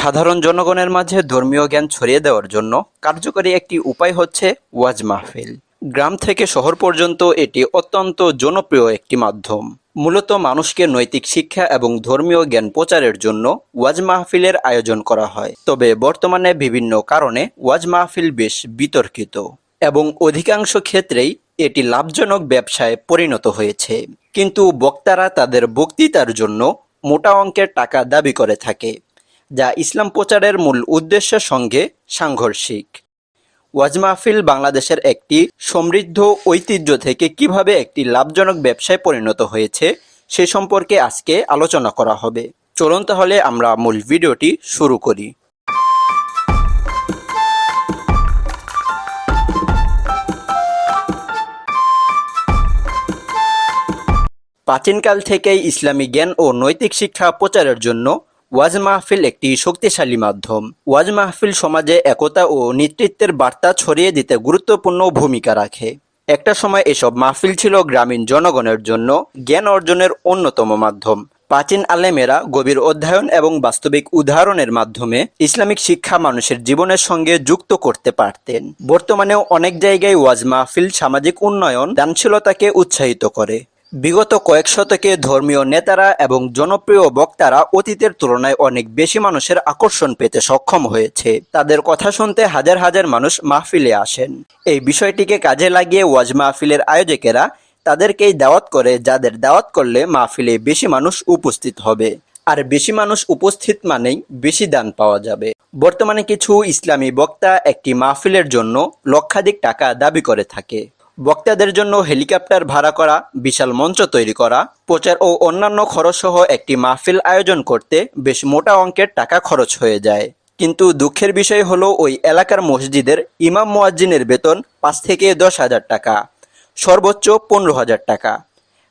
সাধারণ জনগণের মাঝে ধর্মীয় জ্ঞান ছড়িয়ে দেওয়ার জন্য কার্যকরী একটি উপায় হচ্ছে ওয়াজ মাহফিল। গ্রাম থেকে শহর পর্যন্ত এটি অত্যন্ত জনপ্রিয় একটি মাধ্যম। মূলত মানুষকে নৈতিক শিক্ষা এবং ধর্মীয় জ্ঞান প্রচারের জন্য ওয়াজ মাহফিলের আয়োজন করা হয়। তবে বর্তমানে বিভিন্ন কারণে ওয়াজ মাহফিল বেশ বিতর্কিত এবং অধিকাংশ ক্ষেত্রেই এটি লাভজনক ব্যবসায় পরিণত হয়েছে। কিন্তু বক্তারা তাদের বক্তৃতার জন্য মোটা অঙ্কের টাকা দাবি করে থাকে। যা ইসলাম প্রচারের মূল উদ্দেশ্যের সঙ্গে সাংঘর্ষিক। ওয়াজ মাহফিল বাংলাদেশের একটি সমৃদ্ধ ঐতিহ্য থেকে কীভাবে একটি লাভজনক ব্যবসায় পরিণত হয়েছে, সে সম্পর্কে আজকে আলোচনা করা হবে। চলুন তাহলে আমরা মূল ভিডিওটি শুরু করি। প্রাচীনকাল থেকেই ইসলামী জ্ঞান ও নৈতিক শিক্ষা প্রচারের জন্য ওয়াজ মাহফিল একটি শক্তিশালী মাধ্যম। ওয়াজ মাহফিল সমাজে একতা ও নেতৃত্বের বার্তা ছড়িয়ে দিতে গুরুত্বপূর্ণ ভূমিকা রাখে। একটা সময় এসব মাহফিল ছিল গ্রামীণ জনগণের জন্য জ্ঞান অর্জনের অন্যতম মাধ্যম। প্রাচীন আলেমেরা গভীর অধ্যয়ন এবং বাস্তবিক উদাহরণের মাধ্যমে ইসলামিক শিক্ষা মানুষের জীবনের সঙ্গে যুক্ত করতে পারতেন। বর্তমানেও অনেক জায়গায় ওয়াজ মাহফিল সামাজিক উন্নয়ন, দানশীলতাকে উৎসাহিত করে। বিগত কয়েক শতকে ধর্মীয় নেতারা এবং জনপ্রিয় বক্তারা অতীতের তুলনায় অনেক বেশি মানুষের আকর্ষণ পেতে সক্ষম হয়েছে। তাদের কথা শুনতে হাজার হাজার মানুষ মাহফিলে আসেন। এই বিষয়টিকে কাজে লাগিয়ে ওয়াজ মাহফিলের আয়োজকেরা তাদেরকেই দাওয়াত করে, যাদের দাওয়াত করলে মাহফিলে বেশি মানুষ উপস্থিত হবে। আর বেশি মানুষ উপস্থিত মানেই বেশি দান পাওয়া যাবে। বর্তমানে কিছু ইসলামী বক্তা একটি মাহফিলের জন্য লক্ষাধিক টাকা দাবি করে থাকে। বক্তাদের জন্য হেলিকপ্টার ভাড়া করা, বিশাল মঞ্চ তৈরি করা, প্রচার ও অন্যান্য খরচসহ একটি মাহফিল আয়োজন করতে বেশ মোটা অঙ্কের টাকা খরচ হয়ে যায়। কিন্তু দুঃখের বিষয় হলো ওই এলাকার মসজিদের ইমাম মোয়াজ্জিনের বেতন পাঁচ থেকে দশ হাজার টাকা, সর্বোচ্চ পনেরো হাজার টাকা।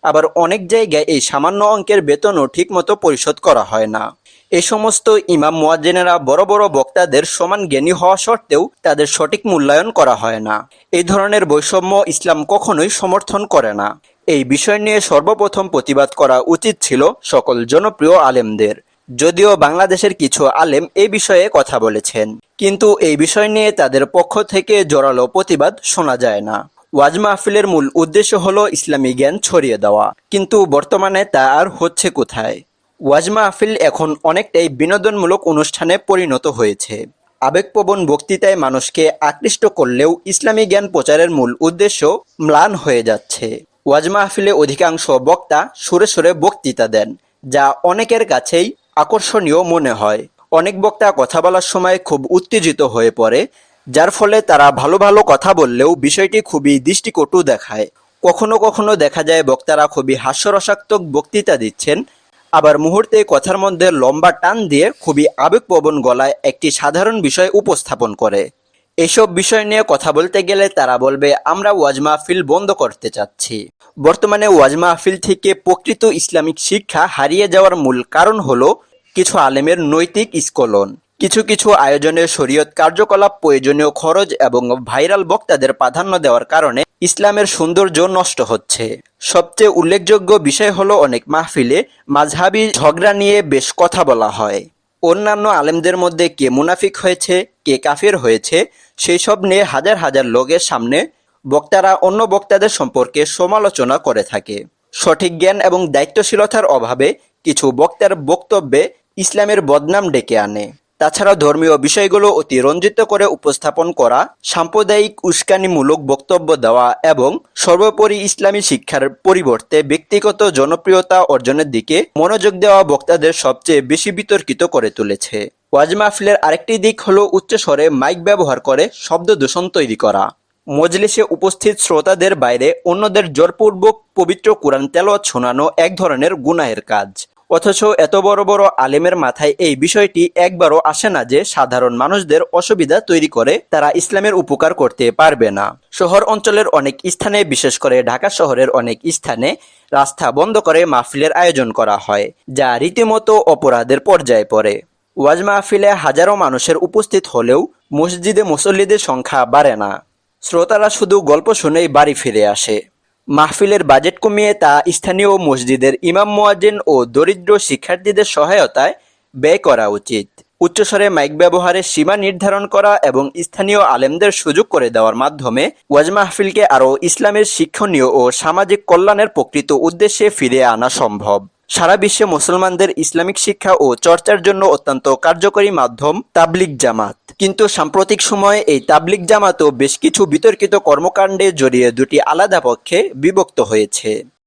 আবার অনেক জায়গায় এই সামান্য অঙ্কের বেতনও ঠিকমতো পরিশোধ করা হয় না। এ সমস্ত ইমাম মুয়াজ্জিনেরা বড় বড় বক্তাদের সমান জ্ঞানী হওয়া সত্ত্বেও তাদের সঠিক মূল্যায়ন করা হয় না। এই ধরনের বৈষম্য ইসলাম কখনোই সমর্থন করে না। এই বিষয় নিয়ে সর্বপ্রথম প্রতিবাদ করা উচিত ছিল সকল জনপ্রিয় আলেমদের। যদিও বাংলাদেশের কিছু আলেম এ বিষয়ে কথা বলেছেন। কিন্তু এই বিষয় নিয়ে তাদের পক্ষ থেকে জোরালো প্রতিবাদ শোনা যায় না। ওয়াজ মাহফিলের মূল উদ্দেশ্য হলো ইসলামী জ্ঞান ছড়িয়ে দেওয়া। কিন্তু বর্তমানে তা আর হচ্ছে কোথায়? ওয়াজ মাহফিল এখন অনেকটাই বিনোদনমূলক অনুষ্ঠানে পরিণত হয়েছে। আবেগপ্রবণ বক্তৃতায় মানুষকে আকৃষ্ট করলেও ইসলামী জ্ঞান প্রচারের মূল উদ্দেশ্য ম্লান হয়ে যাচ্ছে। ওয়াজ মাহফিলে অধিকাংশ বক্তা সুরে সুরে বক্তৃতা দেন, যা অনেকের কাছেই আকর্ষণীয় মনে হয়। অনেক বক্তা কথা বলার সময় খুব উত্তেজিত হয়ে পড়ে যার ফলে তারা ভালো ভালো কথা বললেও বিষয়টি খুবই দৃষ্টিকটু দেখায়। কখনো কখনো দেখা যায় বক্তারা খুবই হাস্যরসাত্মক বক্তৃতা দিচ্ছেন, আবার মুহূর্তে কথার মধ্যে লম্বা টান দিয়ে খুবই আবেগপ্রবণ গলায় একটি সাধারণ বিষয় উপস্থাপন করে। এসব বিষয় নিয়ে কথা বলতে গেলে তারা বলবে, আমরা ওয়াজ মাহফিল বন্ধ করতে চাচ্ছি। বর্তমানে ওয়াজ মাহফিল থেকে প্রকৃত ইসলামিক শিক্ষা হারিয়ে যাওয়ার মূল কারণ হলো কিছু আলেমের নৈতিক স্খলন কিছু কিছু আয়োজনে শরীয়ত কার্যকলাপ, প্রয়োজনীয় খরচ এবং ভাইরাল বক্তাদের প্রাধান্য দেওয়ার কারণে ইসলামের সৌন্দর্য নষ্ট হচ্ছে। সবচেয়ে উল্লেখযোগ্য বিষয় হলো অনেক মাহফিলে মাঝহাবি ঝগড়া নিয়ে বেশ কথা বলা হয়। অন্যান্য আলেমদের মধ্যে কে মুনাফিক হয়েছে, কে কাফের হয়েছে, সেই সব নিয়ে হাজার হাজার লোকের সামনে বক্তারা অন্য বক্তাদের সম্পর্কে সমালোচনা করে থাকে। সঠিক জ্ঞান এবং দায়িত্বশীলতার অভাবে কিছু বক্তার বক্তব্যে ইসলামের বদনাম ডেকে আনে। তাছাড়া ধর্মীয় বিষয়গুলো অতি রঞ্জিত করে উপস্থাপন করা, সাম্প্রদায়িক উস্কানিমূলক বক্তব্য দেওয়া এবং সর্বোপরি ইসলামী শিক্ষার পরিবর্তে ব্যক্তিগত জনপ্রিয়তা অর্জনের দিকে মনোযোগ দেওয়া বক্তাদের সবচেয়ে বেশি বিতর্কিত করে তুলেছে। ওয়াজ মাহফিলের আরেকটি দিক হলো উচ্চস্বরে মাইক ব্যবহার করে শব্দ দূষণ তৈরি করা। মজলিসে উপস্থিত শ্রোতাদের বাইরে অন্যদের জোরপূর্বক পবিত্র কোরআন তেলাওয়াত শোনানো এক ধরনের গুনাহের কাজ। অথচ এত বড় বড় আলেমের মাথায় এই বিষয়টি একবারও আসে না যে সাধারণ মানুষদের অসুবিধা তৈরি করে তারা ইসলামের উপকার করতে পারবে না। শহর অঞ্চলের অনেক স্থানে, বিশেষ করে ঢাকা শহরের অনেক স্থানে রাস্তা বন্ধ করে মাহফিলের আয়োজন করা হয়, যা রীতিমতো অপরাধের পর্যায়ে পড়ে। ওয়াজ মাহফিলে হাজারো মানুষের উপস্থিত হলেও মসজিদে মুসল্লিদের সংখ্যা বাড়ে না। শ্রোতারা শুধু গল্প শুনেই বাড়ি ফিরে আসে। মাহফিলের বাজেট কমিয়ে তা স্থানীয় মসজিদের ইমাম মোয়াজেন ও দরিদ্র শিক্ষার্থীদের সহায়তায় ব্যয় করা উচিত। উচ্চস্বরে মাইক ব্যবহারের সীমা নির্ধারণ করা এবং স্থানীয় আলেমদের সুযোগ করে দেওয়ার মাধ্যমে ওয়াজ মাহফিলকে আরও ইসলামের শিক্ষণীয় ও সামাজিক কল্যাণের প্রকৃত উদ্দেশ্যে ফিরে আনা সম্ভব। সারা বিশ্বে মুসলমানদের ইসলামিক শিক্ষা ও চর্চার জন্য অত্যন্ত কার্যকরী মাধ্যম তাবলিক জামাত। কিন্তু সাম্প্রতিক সময়ে এই তাবলিক জামাতও বেশ কিছু বিতর্কিত কর্মকাণ্ডে জড়িয়ে দুটি আলাদা পক্ষে বিভক্ত হয়েছে।